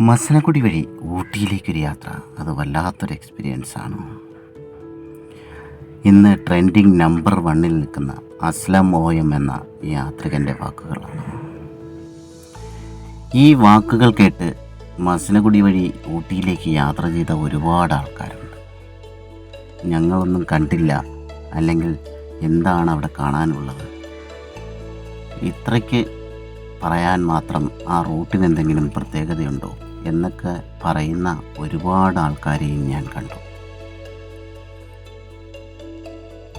മസനക്കുടി വഴി ഊട്ടിയിലേക്കൊരു യാത്ര. അത് വല്ലാത്തൊരു എക്സ്പീരിയൻസ് ആണ്. ഇന്ന് ട്രെൻഡിങ് നമ്പർ വണ്ണിൽ നിൽക്കുന്ന അസ്ലം ഓയം എന്ന യാത്രികന്റെ വാക്കുകളാണ്. ഈ വാക്കുകൾ കേട്ട് മസനഗുടി വഴി ഊട്ടിയിലേക്ക് യാത്ര ചെയ്ത ഒരുപാട് ആൾക്കാരുണ്ട്. ഞങ്ങളൊന്നും കണ്ടില്ല. അല്ലെങ്കിൽ എന്താണ് അവിടെ കാണാനുള്ളത്? ഇത്രയ്ക്ക് പറയാൻ മാത്രം ആ റൂട്ടിന് എന്തെങ്കിലും പ്രത്യേകതയുണ്ടോ? എന്നൊക്കെ പറയുന്ന ഒരുപാട് ആൾക്കാരെയും ഞാൻ കണ്ടു.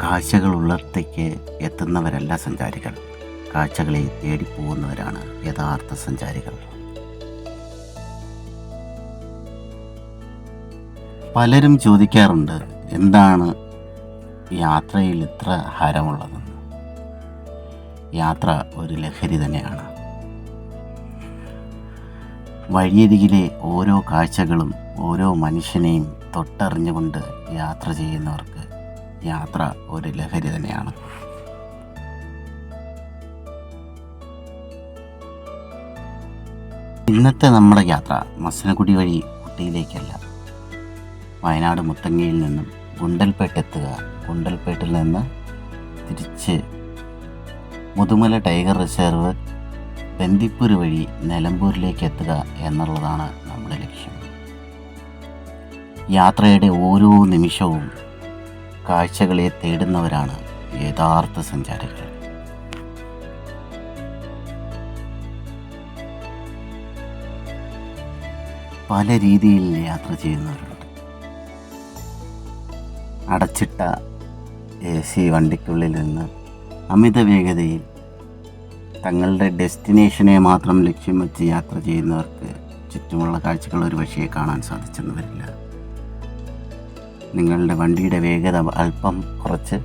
കാഴ്ചകളുള്ളിടത്തേക്ക് എത്തുന്നവരല്ല സഞ്ചാരികൾ. കാഴ്ചകളെ തേടിപ്പോകുന്നവരാണ് യഥാർത്ഥ സഞ്ചാരികൾ. പലരും ചോദിക്കാറുണ്ട് എന്താണ് യാത്രയിൽ ഇത്ര ഹരമുള്ളതെന്ന് യാത്ര ഒരു ലഹരി തന്നെയാണ്. വഴിയരികിലെ ഓരോ കാഴ്ചകളും ഓരോ മനുഷ്യനെയും തൊട്ടറിഞ്ഞുകൊണ്ട് യാത്ര ചെയ്യുന്നവർക്ക് യാത്ര ഒരു ലഹരി തന്നെയാണ്. ഇന്നത്തെ നമ്മുടെ യാത്ര മസനഗുടി വഴി ഊട്ടിയിലേക്കല്ല. വയനാട് മുത്തങ്ങയിൽ നിന്നും ഗുണ്ടൽപേട്ട് എത്തുക ഗുണ്ടൽപേട്ടിൽ നിന്ന് തിരിച്ച് മുതുമല ടൈഗർ റിസർവ് ബന്ദിപ്പൂർ വഴി നിലമ്പൂരിലേക്ക് എത്തുക എന്നുള്ളതാണ് നമ്മുടെ ലക്ഷ്യം. യാത്രയുടെ ഓരോ നിമിഷവും കാഴ്ചകളെ തേടുന്നവരാണ് യഥാർത്ഥ സഞ്ചാരികൾ. പല രീതിയിൽ യാത്ര ചെയ്യുന്നവരുണ്ട്. അടച്ചിട്ട എ സി വണ്ടിക്കുള്ളിൽ നിന്ന് അമിത വേഗതയിൽ തങ്ങളുടെ ഡെസ്റ്റിനേഷനെ മാത്രം ലക്ഷ്യം വെച്ച് യാത്ര ചെയ്യുന്നവർക്ക് ചുറ്റുമുള്ള കാഴ്ചകൾ ഒരു പക്ഷേ കാണാൻ സാധിച്ചെന്ന് വരില്ല. നിങ്ങളുടെ വണ്ടിയുടെ വേഗത അല്പം കുറച്ച്.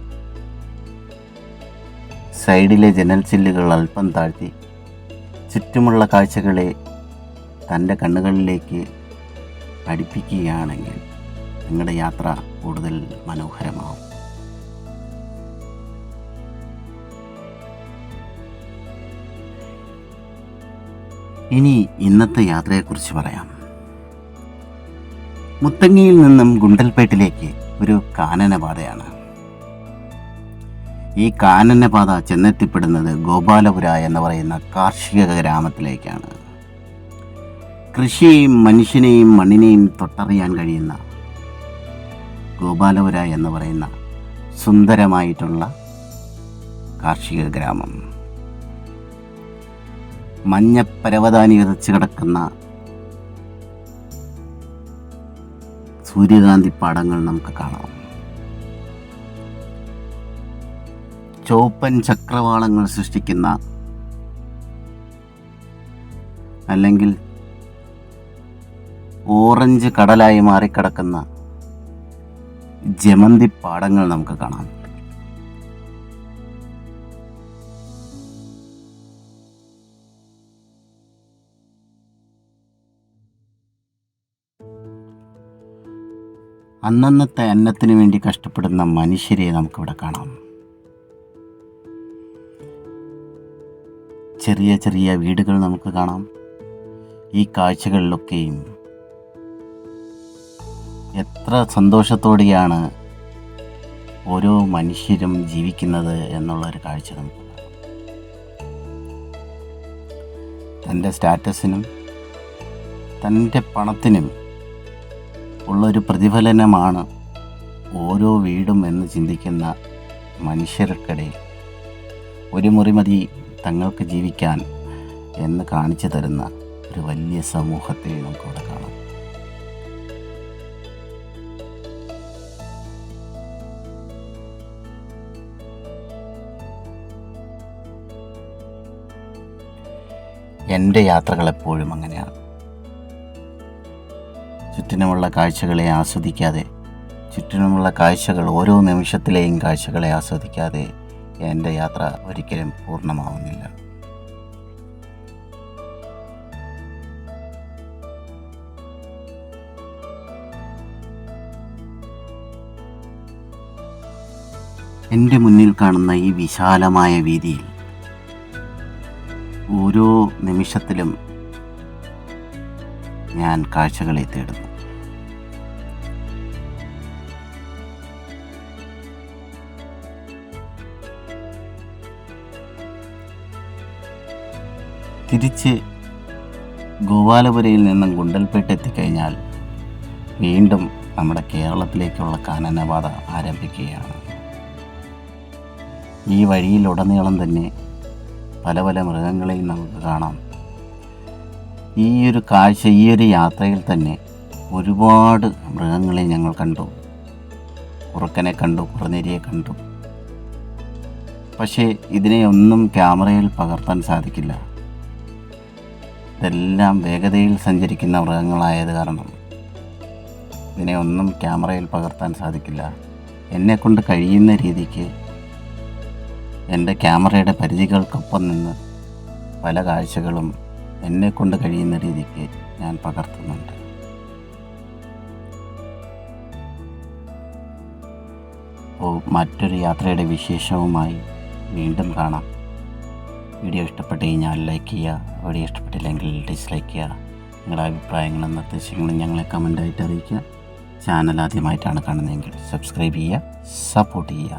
സൈഡിലെ ജനൽ ചില്ലുകൾ അല്പം താഴ്ത്തി. ചുറ്റുമുള്ള കാഴ്ചകളെ തന്റെ കണ്ണുകളിലേക്ക് അടുപ്പിക്കുകയാണെങ്കിൽ നിങ്ങളുടെ യാത്ര കൂടുതൽ മനോഹരമാവും. ഇനി ഇന്നത്തെ യാത്രയെക്കുറിച്ച് പറയാം. മുത്തങ്ങയിൽ നിന്നും ഗുണ്ടൽപേട്ടിലേക്ക് ഒരു കാനനപാതയാണ്. ഈ കാനനപാത ചെന്നെത്തിപ്പെടുന്നത് ഗോപാലപുര എന്ന് പറയുന്ന കാർഷിക ഗ്രാമത്തിലേക്കാണ്. കൃഷിയെയും മനുഷ്യനെയും മണ്ണിനെയും തൊട്ടറിയാൻ കഴിയുന്ന ഗോപാലപുര എന്ന് പറയുന്ന സുന്ദരമായിട്ടുള്ള കാർഷിക ഗ്രാമം. മഞ്ഞ വിതച്ചു വിതച്ച് കിടക്കുന്ന സൂര്യകാന്തി പാടങ്ങൾ നമുക്ക് കാണാം. ചോപ്പൻ ചക്രവാളങ്ങൾ സൃഷ്ടിക്കുന്ന അല്ലെങ്കിൽ ഓറഞ്ച് കടലായി മാറിക്കിടക്കുന്ന ജമന്തി പാടങ്ങൾ നമുക്ക് കാണാം. അന്നന്നത്തെ അന്നത്തിന് വേണ്ടി കഷ്ടപ്പെടുന്ന മനുഷ്യരെ നമുക്കിവിടെ കാണാം. ചെറിയ ചെറിയ വീടുകൾ നമുക്ക് കാണാം. ഈ കാഴ്ചകളിലൊക്കെയും എത്ര സന്തോഷത്തോടെയാണ് ഓരോ മനുഷ്യരും ജീവിക്കുന്നത് എന്നുള്ളൊരു കാഴ്ച നമുക്ക് തന്റെ സ്റ്റാറ്റസിനും തന്റെ പണത്തിനും ഉള്ളൊരു പ്രതിഫലനമാണ് ഓരോ വീടും എന്ന് ചിന്തിക്കുന്ന മനുഷ്യർക്കിടയിൽ. ഒരു മുറി മതി തങ്ങൾക്ക് ജീവിക്കാൻ എന്ന് കാണിച്ചു തരുന്ന ഒരു വലിയ സമൂഹത്തെ നമുക്കിവിടെ കാണാം. എന്റെ യാത്രകൾ എപ്പോഴും അങ്ങനെയാണ്. ചുറ്റിനുമുള്ള കാഴ്ചകളെ ആസ്വദിക്കാതെ ചുറ്റിനുമുള്ള കാഴ്ചകൾ ഓരോ നിമിഷത്തിലെയും കാഴ്ചകളെ ആസ്വദിക്കാതെ എന്റെ യാത്ര ഒരിക്കലും പൂർണമാവുന്നില്ല. എന്റെ മുന്നിൽ കാണുന്ന ഈ വിശാലമായ വീതിയിൽ ഓരോ നിമിഷത്തിലും ഞാൻ കാഴ്ചകളെ തേടുന്നു. തിരിച്ച് ഗോപാലപുരയിൽ നിന്നും ഗുണ്ടൽപേട്ട് എത്തിക്കഴിഞ്ഞാൽ വീണ്ടും നമ്മുടെ കേരളത്തിലേക്കുള്ള കാനനപാത ആരംഭിക്കുകയാണ്. ഈ വഴിയിലുടനീളം തന്നെ പല പല മൃഗങ്ങളെയും നമുക്ക് കാണാം. ഈ ഒരു കാഴ്ച ഈ ഒരു യാത്രയിൽ തന്നെ ഒരുപാട് മൃഗങ്ങളെ ഞങ്ങൾ കണ്ടു. കുറുക്കനെ കണ്ടു കുറുനരിയെ കണ്ടു. പക്ഷേ ഇതിനെ ഒന്നും ക്യാമറയിൽ പകർത്താൻ സാധിക്കില്ല. ഇതെല്ലാം വേഗതയിൽ സഞ്ചരിക്കുന്ന മൃഗങ്ങളായത് കാരണം ഇതിനെ ഒന്നും ക്യാമറയിൽ പകർത്താൻ സാധിക്കില്ല. എന്നെക്കൊണ്ട് കഴിയുന്ന രീതിക്ക് എന്റെ ക്യാമറയുടെ പരിധികൾക്കൊപ്പം നിന്ന് പല കാഴ്ചകളും എന്നെക്കൊണ്ട് കഴിയുന്ന രീതിക്ക് ഞാൻ പകർത്തുന്നുണ്ട്. അപ്പോൾ മറ്റൊരു യാത്രയുടെ വിശേഷവുമായി വീണ്ടും കാണാം. വീഡിയോ ഇഷ്ടപ്പെട്ട് കഴിഞ്ഞാൽ ലൈക്ക് ചെയ്യുക വീഡിയോ ഇഷ്ടപ്പെട്ടില്ലെങ്കിൽ ഡിസ്ലൈക്ക് ചെയ്യുക. നിങ്ങളുടെ അഭിപ്രായങ്ങളും നിർദ്ദേശങ്ങളും ഞങ്ങളെ കമന്റായിട്ട് അറിയിക്കുക. ചാനൽ ആദ്യമായിട്ടാണ് കാണുന്നതെങ്കിൽ സബ്സ്ക്രൈബ് ചെയ്യുക സപ്പോർട്ട് ചെയ്യുക.